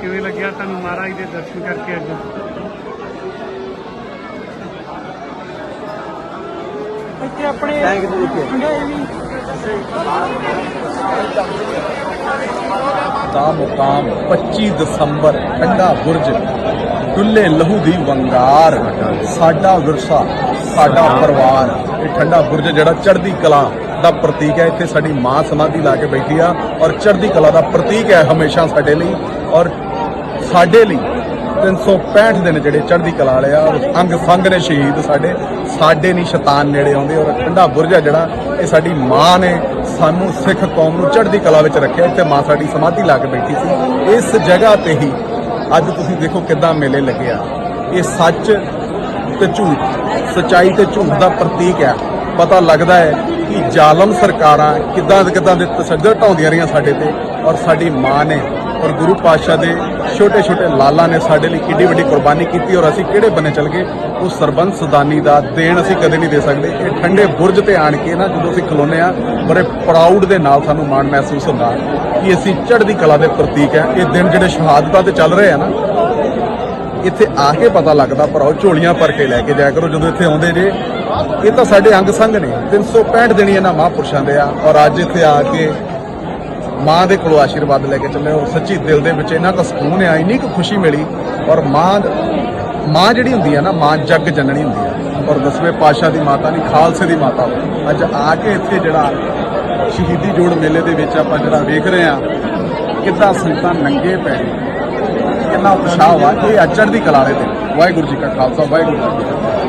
ਕਿਵੇਂ ਲੱਗਿਆ ਤੁਹਾਨੂੰ ਮਹਾਰਾਜ ਦੇ ਦਰਸ਼ਨ ਕਰਕੇ ਅੱਜ? ਇੱਥੇ ਆਪਣੇ ਦਾ ਮੁਕਾਮ 25 ਦਸੰਬਰ ਠੰਡਾ ਬੁਰਜ। ਡੁੱਲੇ ਲਹੂ ਦੀ ਵੰਗਾਰ। ਸਾਡਾ ਵਿਰਸਾ, ਸਾਡਾ ਪਰਿਵਾਰ, ਇਹ ਠੰਡਾ ਬੁਰਜ ਜਿਹੜਾ ਚੜ੍ਹਦੀ ਕਲਾ ਦਾ ਪ੍ਰਤੀਕ ਹੈ। ਇੱਥੇ ਸਾਡੀ ਮਾਂ ਸਮਾਧੀ ਲਾ ਕੇ ਬੈਠੀ ਆ ਔਰ ਚੜ੍ਹਦੀ ਕਲਾ ਦਾ ਪ੍ਰਤੀਕ ਹੈ ਹਮੇਸ਼ਾ ਸਾਡੇ ਲਈ। ਔਰ ਸਾਡੇ ਲਈ 365 ਦਿਨ ਜਿਹੜੇ ਚੜ੍ਹਦੀ ਕਲਾ ਵਾਲੇ ਆ, ਔਰ ਅੰਗ ਸੰਗ ਨੇ ਸ਼ਹੀਦ ਸਾਡੇ। ਸਾਡੇ ਨਹੀਂ ਸ਼ੈਤਾਨ ਨੇੜੇ ਆਉਂਦੇ। ਔਰ ਠੰਡਾ ਬੁਰਜ ਆ ਜਿਹੜਾ, ਇਹ ਸਾਡੀ ਮਾਂ ਨੇ ਸਾਨੂੰ ਸਿੱਖ ਕੌਮ ਨੂੰ ਚੜ੍ਹਦੀ ਕਲਾ ਵਿੱਚ ਰੱਖਿਆ। ਇੱਥੇ ਮਾਂ ਸਾਡੀ ਸਮਾਧੀ ਲਾ ਕੇ ਬੈਠੀ ਸੀ। ਇਸ ਜਗ੍ਹਾ ਤੇ ਹੀ ਅੱਜ ਤੁਸੀਂ ਦੇਖੋ ਕਿੱਦਾਂ ਮੇਲੇ ਲੱਗੇ ਆ। ਇਹ ਸੱਚ ਤੇ ਝੂਠ, ਸਚਾਈ ਤੇ ਝੂਠ ਦਾ ਪ੍ਰਤੀਕ ਹੈ ਪਤਾ ਲੱਗਦਾ ਹੈ ਕਿ ਜ਼ਾਲਮ ਸਰਕਾਰਾਂ ਕਿੱਦਾਂ ਕਿੱਦਾਂ ਦੇ ਤਸੱਦਰ ਢਾਉਂਦੀਆਂ ਰਹੀਆਂ ਸਾਡੇ ਤੇ। ਔਰ ਸਾਡੀ ਮਾਂ ਨੇ ਔਰ ਗੁਰੂ ਪਾਤਸ਼ਾਹ ਦੇ ਛੋਟੇ ਛੋਟੇ ਲਾਲਾਂ ਨੇ ਸਾਡੇ ਲਈ ਕਿੰਨੀ ਵੱਡੀ ਕੁਰਬਾਨੀ ਕੀਤੀ ਔਰ ਅਸੀਂ ਕਿਹੜੇ ਬੰਨੇ ਚਲ ਗਏ? ਉਹ ਸਰਬੰਸ ਸਦਾਨੀ ਦਾ ਦੇਣ ਅਸੀਂ ਕਦੇ ਨਹੀਂ ਦੇ ਸਕਦੇ। ਇਹ ਠੰਡੇ ਬੁਰਜ ਤੇ ਆਣ ਕੇ ਨਾ ਜਦੋਂ ਅਸੀਂ ਖਲੋਨੇ ਆ, ਬੜੇ ਪ੍ਰਾਊਡ ਦੇ ਨਾਲ ਸਾਨੂੰ ਮਾਣ ਮਹਿਸੂਸ ਹੁੰਦਾ ਕਿ ਅਸੀਂ ਚੜ੍ਹਦੀ ਕਲਾ ਦੇ ਪ੍ਰਤੀਕ ਹੈ ਇਹ ਦਿਨ ਜਿਹੜੇ ਸ਼ਹਾਦਤਾਂ ਤੇ ਚੱਲ ਰਹੇ ਆ ਨਾ, ਇੱਥੇ ਆ ਕੇ ਪਤਾ ਲੱਗਦਾ ਭਰਾਓ ਝੋਲੀਆਂ ਭਰ ਕੇ ਲੈ ਕੇ ਜਾਇਆ ਕਰੋ। ਜਦੋਂ ਇੱਥੇ ਆਉਂਦੇ ਜੇ, ਇਹ ਤਾਂ ਸਾਡੇ ਅੰਗ ਸੰਗ ਨੇ। 365 ਦਿਨ ਹੀ ਇਹਨਾਂ ਮਹਾਂਪੁਰਸ਼ਾਂ ਦੇ ਆ। ਔਰ ਅੱਜ ਇੱਥੇ ਆ ਕੇ ਮਾਂ ਦੇ ਕੋਲੋਂ ਆਸ਼ੀਰਵਾਦ ਲੈ ਕੇ ਚੱਲੇ ਉਹ ਸੱਚੀ ਦਿਲ ਦੇ ਵਿੱਚ ਇੰਨਾ ਕੁ ਸਕੂਨ ਆ, ਇੰਨੀ ਕੁ ਖੁਸ਼ੀ ਮਿਲੀ ਔਰ ਮਾਂ ਮਾਂ ਜਿਹੜੀ ਹੁੰਦੀ ਆ ਨਾ, ਮਾਂ ਜੱਗ ਜਨਣੀ ਹੁੰਦੀ ਆ। ਔਰ ਦਸਵੇਂ ਪਾਤਸ਼ਾਹ ਦੀ ਮਾਤਾ ਨਹੀਂ, ਖਾਲਸੇ ਦੀ ਮਾਤਾ ਅੱਜ ਆ ਕੇ ਇੱਥੇ ਜਿਹੜਾ ਸ਼ਹੀਦੀ ਜੋੜ ਮੇਲੇ ਦੇ ਵਿੱਚ ਆਪਾਂ ਜਿਹੜਾ ਵੇਖ ਰਹੇ ਆ, ਕਿੱਦਾਂ ਸੰਗਤਾਂ ਨੰਗੇ ਪੈ ਕਿੰਨਾ ਉਤਸ਼ਾਹ ਵਾ, ਇਹ ਅਚੜ ਦੀ ਕਲਾ ਵਾਲੇ ਵਾਹਿਗੁਰੂ ਜੀ ਕਾ ਖਾਲਸਾ, ਵਾਹਿਗੁਰੂ ਜੀ ਕੀ